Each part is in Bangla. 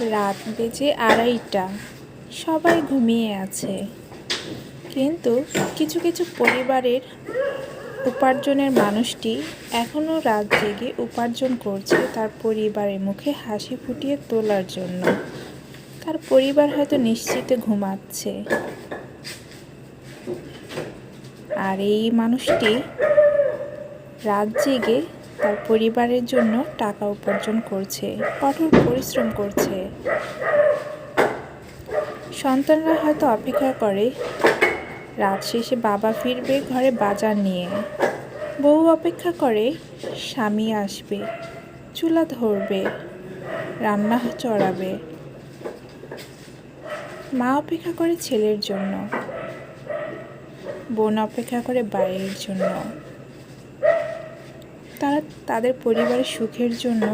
রাত বেজে আড়াইটা। সবাই ঘুমিয়ে আছে। কিন্তু কিছু কিছু পরিবারের উপার্জনের মানুষটি এখনও রাত জেগে উপার্জন করছে তার পরিবারের মুখে হাসি ফুটিয়ে তোলার জন্য। তার পরিবার হয়তো নিশ্চিতে ঘুমাচ্ছে। আর এই মানুষটি রাত জেগে তার পরিবারের জন্য টাকা উপার্জন করছে, কঠোর পরিশ্রম করছে। সন্তানরা হয়তো অপেক্ষা করে, রাত শেষে বাবা ফিরবে ঘরে বাজার নিয়ে। বউ অপেক্ষা করে, স্বামী আসবে, চুলা ধরবে, রান্না চড়াবে। মা অপেক্ষা করে ছেলের জন্য, বোন অপেক্ষা করে বাড়ির জন্য। তারা তাদের পরিবারের সুখের জন্য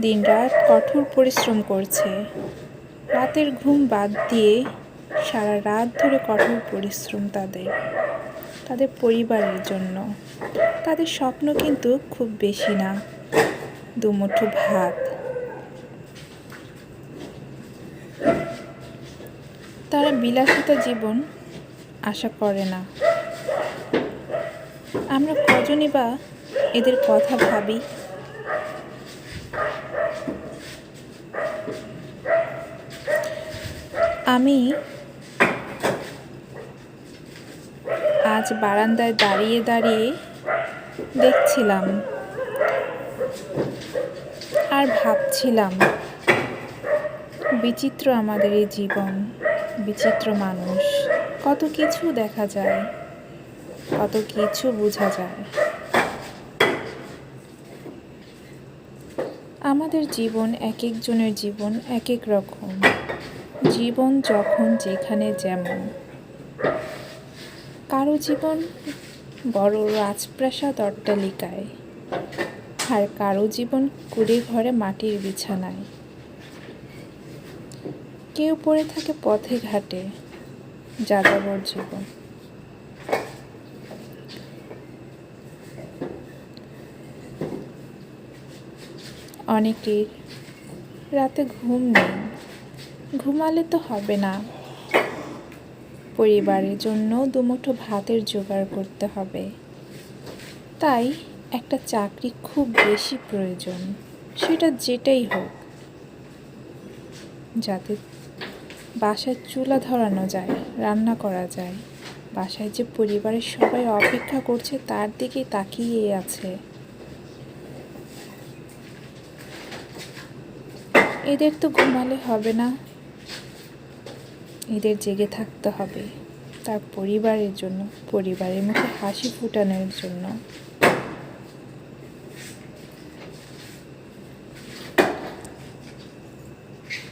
দিনরাত কঠোর পরিশ্রম করছে। রাতের ঘুম বাদ দিয়ে সারা রাত ধরে কঠোর পরিশ্রম তাদের তাদের পরিবারের জন্য। তাদের স্বপ্ন কিন্তু খুব বেশি না, দুমুঠো ভাত। তারা বিলাসিতা জীবন আশা করে না। আমরা কজনই বা এদের কথা ভাবি। আমি আজ বারান্দায় দাঁড়িয়ে দাঁড়িয়ে দেখছিলাম আর ভাবছিলাম, বিচিত্র আমাদের এই জীবন, বিচিত্র মানুষ, কত কিছু দেখা যায়, কত কিছু বোঝা যায়। আমাদের জীবন এক একজনের জীবন, এক এক রকম। জীবন যখন যেখানে যেমন। কারও জীবন বড় রাজপ্রাসাদ অট্টালিকায়, আর কারও জীবন কুড়ে ঘরে মাটির বিছানায়। কেউ পড়ে থাকে পথে ঘাটে, যাযাবর জীবন। অনেকের রাতে ঘুম নেই। ঘুমালে তো হবে না। পরিবারের জন্য দুমুঠো ভাতের জোগাড় করতে হবে। তাই একটা চাকরি খুব বেশি প্রয়োজন, সেটা যেটাই হোক। যাতে বাসায় চুলা ধরানো যায়, রান্না করা যায়। বাসায় যে পরিবারের সবাই অপেক্ষা করছে, তার দিকে তাকিয়ে আছে। এদের তো ঘুমালে হবে না। এদের জেগে থাকতে হবে। তার পরিবারের জন্য, পরিবারের মুখে হাসি ফুটানোর জন্য।